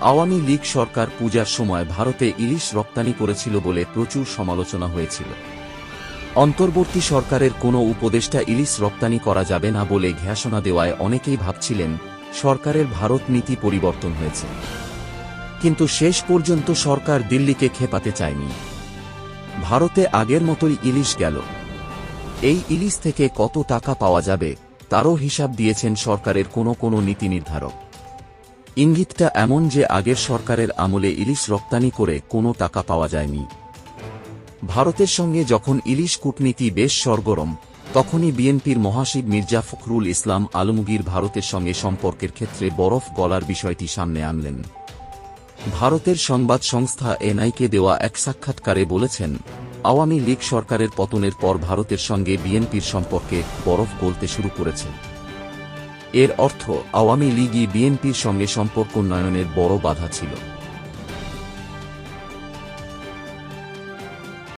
আওয়ামী লীগ সরকার পূজার সময় ভারতে ইলিশ রপ্তানি করেছিল বলে প্রচুর সমালোচনা হয়েছিল। অন্তর্বর্তী সরকারের কোনো উপদেষ্টা ইলিশ রপ্তানি করা যাবে না বলে ঘোষণা দেওয়ায় অনেকেই ভাবছিলেন, সরকারের ভারত নীতি পরিবর্তন হয়েছে। কিন্তু শেষ পর্যন্ত সরকার দিল্লিকে খেপাতে চায়নি। ভারতে আগের মতোই ইলিশ গেল। এই ইলিশ থেকে কত টাকা পাওয়া যাবে, তারও হিসাব দিয়েছেন সরকারের কোনো কোনো নীতি নির্ধারক। ইঙ্গিতটা এমন যে আগের সরকারের আমলে ইলিশ রপ্তানি করে কোনো টাকা পাওয়া যায়নি। ভারতের সঙ্গে যখন ইলিশ কূটনীতি বেশ সরগরম, তখনই বিএনপির মহাসিব মির্জা ফখরুল ইসলাম আলমগীর ভারতের সঙ্গে সম্পর্কের ক্ষেত্রে বরফ গলার বিষয়টি সামনে আনলেন। ভারতের সংবাদ সংস্থা এনআইকে দেওয়া এক সাক্ষাৎকারে বলেছেন, আওয়ামী লীগ সরকারের পতনের পর ভারতের সঙ্গে বিএনপির সম্পর্কে বরফ গলতে শুরু করেছে। এর অর্থ আওয়ামী লীগই বিএনপির সঙ্গে সম্পর্ক উন্নয়নের বড় বাধা ছিল।